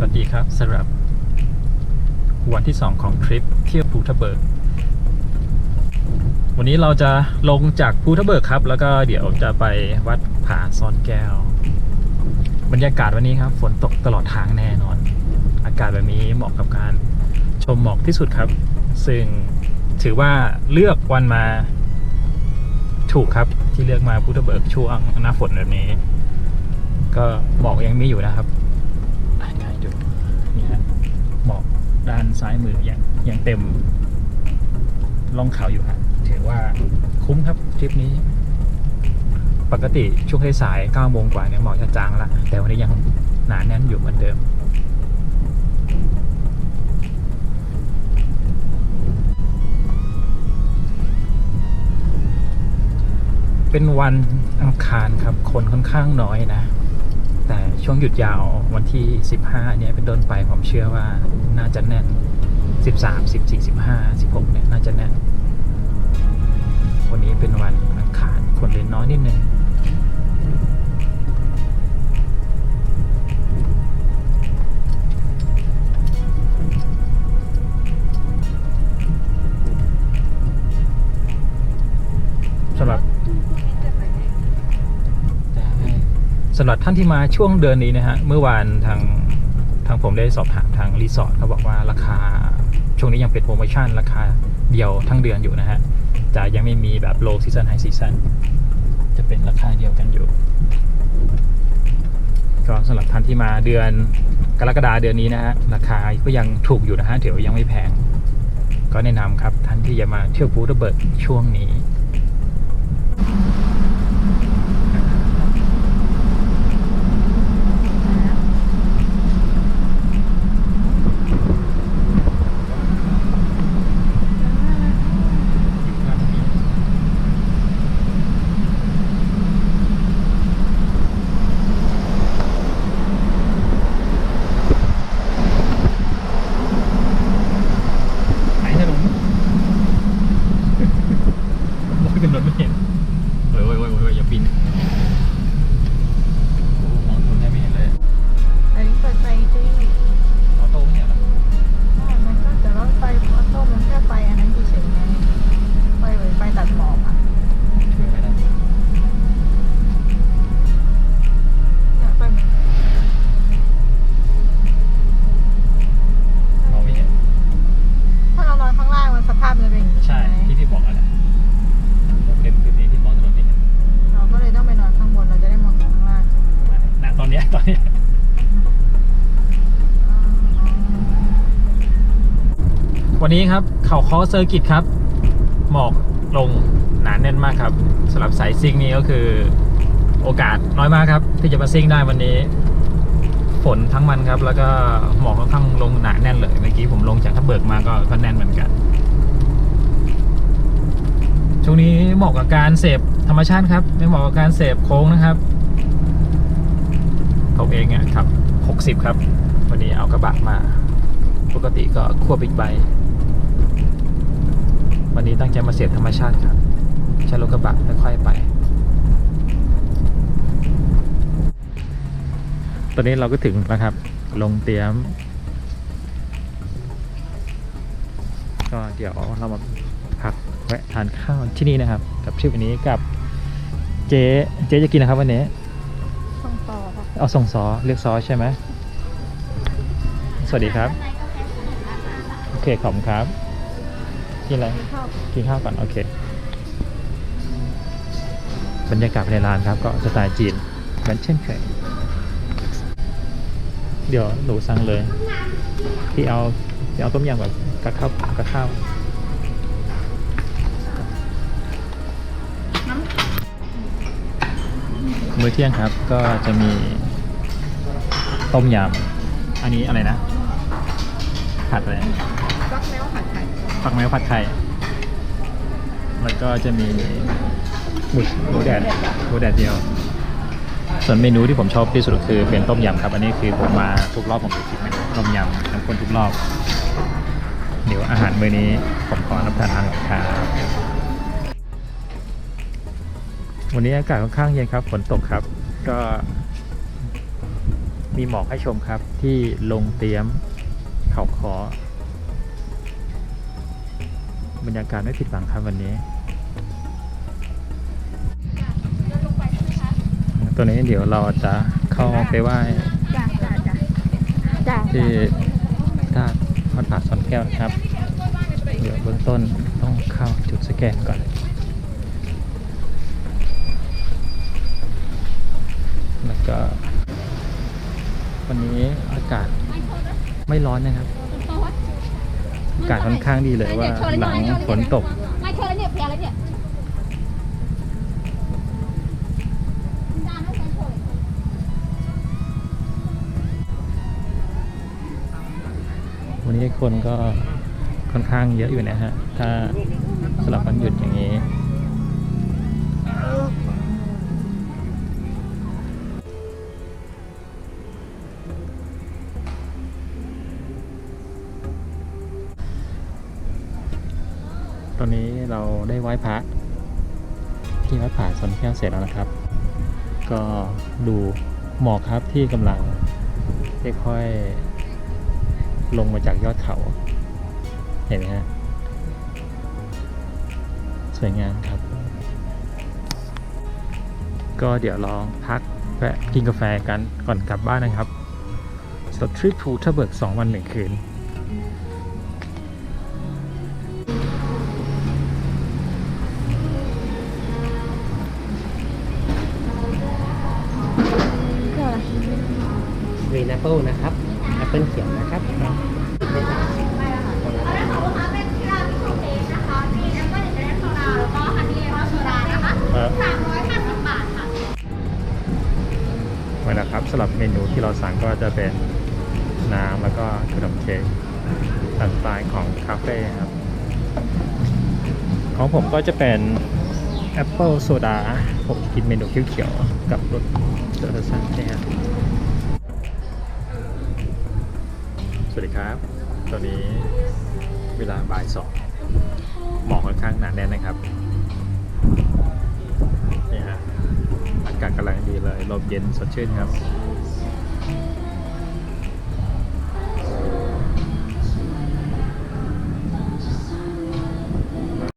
สวัสดีครับสำหรับวันที่ 2 ของทริปเที่ยวภูทับเบิก วันนี้เราจะลงจากภูทับเบิกครับ แล้วก็เดี๋ยวจะไปวัดผาซ่อนแก้ว บรรยากาศวันนี้ครับ ฝนตกตลอดทางแน่นอน อากาศแบบนี้เหมาะกับการชมหมอกที่สุดครับ ซึ่งถือว่าเลือกวันมาถูกครับที่เลือกมาภูทับเบิกช่วงหน้าฝนแบบนี้ ก็หมอกยังมีอยู่นะครับ ให้ดูนี่ฮะหมอก ด้านซ้ายมือยังยังเต็มล่องเขาอยู่ฮะถือว่าคุ้มครับทริปนี้ ปกติช่วงสายๆ9โมงกว่าเนี่ยหมอกจะจางละแต่วันนี้ยังหนาแน่นอยู่เหมือนเดิม เป็นวันอังคารครับ คนค่อนข้างน้อยนะ แต่ช่วงหยุดยาววันที่ 15 เนี่ยเป็นต้นไปผมเชื่อว่าน่าจะแน่น 13 14 15 16 เนี่ยน่าจะแน่น วันนี้เป็นวันอังคารคนเล่นน้อยนิดนึง สำหรับท่านที่มาช่วงเดือนนี้นะฮะเมื่อวานทางทางผมได้สอบถามทางรีสอร์ทเขาบอกว่าราคาช่วงนี้ยังเป็นโปรโมชั่นราคาเดียวทั้งเดือนอยู่นะฮะจะยังไม่มีแบบโลซีซันไฮซีซันจะเป็นราคาเดียวกันอยู่ ก็สำหรับท่านที่มาเดือนกรกฎาเดือนนี้นะฮะราคาก็ยังถูกอยู่นะฮะถือว่ายังไม่แพง ก็แนะนำครับท่านที่จะมาเที่ยวภูทับเบิกช่วงนี้ วันนี้ครับเขาคอเซอร์กิตครับ หมอกลงหนาแน่นมากครับสำหรับสายซิ่งนี้ก็คือโอกาสน้อยมากครับ ที่จะมาซิ่งได้วันนี้ ฝนทั้งวันครับ แล้วก็หมอกค่อนข้างลงหนาแน่นเลยเมื่อกี้ผมลงจากทับเบิกมาก็ก็แน่นเหมือนกันช่วงนี้เหมาะกับการเสพธรรมชาติครับ ไม่เหมาะกับการเสพโค้งนะครับผมเองอะครับ 60 ครับ วันนี้เอากระบะมา ปกติก็ขั้วบิ๊กไบค์ วันนี้ตั้งใจมาเสพธรรมชาติครับใช้รถกระบะค่อยๆไป ตอนนี้เราก็ถึงแล้วครับ ลงเตรียม ก็เดี๋ยวเรามาพักแวะทานข้าวที่นี่นะครับ กับทริปวันนี้กับเจ๊เจ๊จะกินนะครับวันนี้ส่งต่อค่ะเอาส่งซอเรียกซอใช่ไหมสวัสดีครับ โอเคขอบคุณครับ กินอะไรชอบกินข้าวก่อนโอเค บรรยากาศภายในร้านครับก็สไตล์จีนเหมือนเช่นเคย เดี๋ยวหนูสั่งเลยที่เอาที่เอาต้มยำกับกับข้าวกับข้าวมื้อเที่ยงครับก็จะมีต้มยำ อันนี้อะไรนะ ผัดอะไร รักแมวผัดไข่ผักแมวผัดไข่แล้วก็จะมีหมูหมูแดดหมูแดดเดียว ส่วนเมนูที่ผมชอบที่สุดคือเป็นต้มยำครับ อันนี้คือผมมาทุกรอบผมจะกินต้มยำทั้งคนทุกรอบ เดี๋ยวอาหารมื้อนี้ผมขอรับประทานอาหารครับวันนี้อากาศค่อนข้างเย็นครับฝนตกครับ ก็ มีหมอกให้ชมครับที่ลงเตรียมเขาคอ บรรยากาศไม่ผิดหวังครับวันนี้ ตัวนี้เดี๋ยวเราจะเข้าไปไหว้จ้าจ้าจ้าจ้าที่ท่าวัดผาสอนแก้วนะครับ เดี๋ยวเบื้องต้นต้องเข้าจุดสแกนก่อน แล้วก็วันนี้อากาศไม่ร้อนนะครับ อากาศค่อนข้างดีเลยว่าหลังฝนตกไม่เธอเนี่ยเพียแล้วเนี่ยวันนี้คนก็ค่อนข้างเยอะอยู่นะฮะ ถ้าสำหรับวันหยุดอย่างนี้ ตอนนี้เราได้ไหว้พระที่วัดผาสนแก้วเสร็จแล้วนะครับ ก็ดูหมอกครับที่กำลังค่อยๆลงมาจากยอดเขา เห็นไหมฮะสวยงามครับ ก็เดี๋ยวลองพักแวะกินกาแฟกันก่อนกลับบ้านนะครับสำหรับทริปภูทับเบิก2วัน1คืน ปเปิลนะครับแอปเปิลเขียวนะครับของลูกค้าเป็นะคะมีแอปเปิ้ลอินเตอร์เนโซดาแล้วก็ฮันนี่เลมอนโซดานะครับสลับสำหรับเมนูที่เราสั่งก็จะเป็นน้ำแล้วก็ขนมเค้กตามสไตล์ของคาเฟ่ครับ ของผมก็จะเป็นแอปเปิลโซดาผมกินเมนูเขียวๆกับรสเซอร์ซันนะฮะส วัสดีครับ ตอนนี้เวลาบ่ายสองหมอกค่อนข้างหนาแน่นนะครับ นี่ฮะ อากาศกำลังดีเลย ลมเย็นสดชื่นครับ